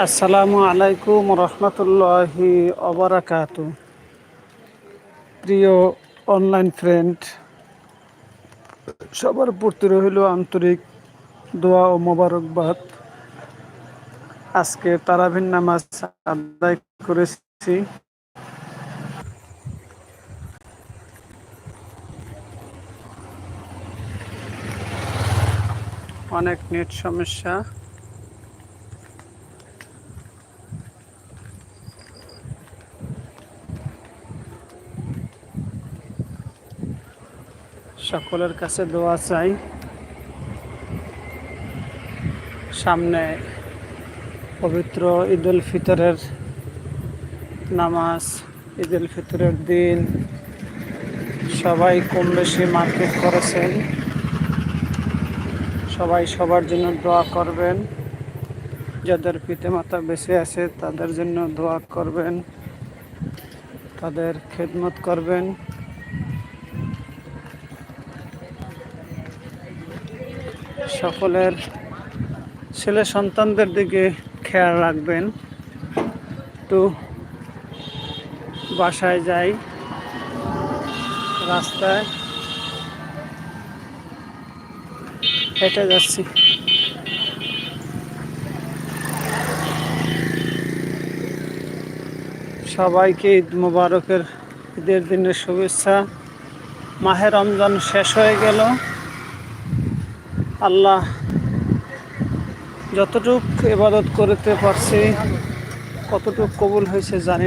আসসালামু আলাইকুম রহমতুল্লাহি অবরাকাত প্রিয় অনলাইন ফ্রেন্ড, সবার প্রতি রইল আন্তরিক দোয়া ও মোবারকবাদ। আজকে তারাভিন নামাজ আদায় করেছি। অনেক নেট সমস্যা। সকলের কাছে দোয়া চাই। সামনে পবিত্র ঈদ উল ফিতরের নামাজ ঈদ উল ফিতরের দিন। সবাই কম বেশি মার্কেট করেছেন। সবাই সবার জন্য দোয়া করবেন। যাদের পিতামাতা বেঁচে আছে, তাদের জন্য দোয়া করবেন। তাদের খেদমত করবেন। সকলের ছেলে সন্তানদের দিকে খেয়াল রাখবেন। তো বাসায় যাই। রাস্তায় হেঁটে যাচ্ছি। সবাইকে ঈদ মুবারকের ঈদের দিনের শুভেচ্ছা। মাহে রমজান শেষ হয়ে গেল। আল্লাহ যতটুক এবাদত করতে পারছি কতটুক কবুল হয়েছে জানি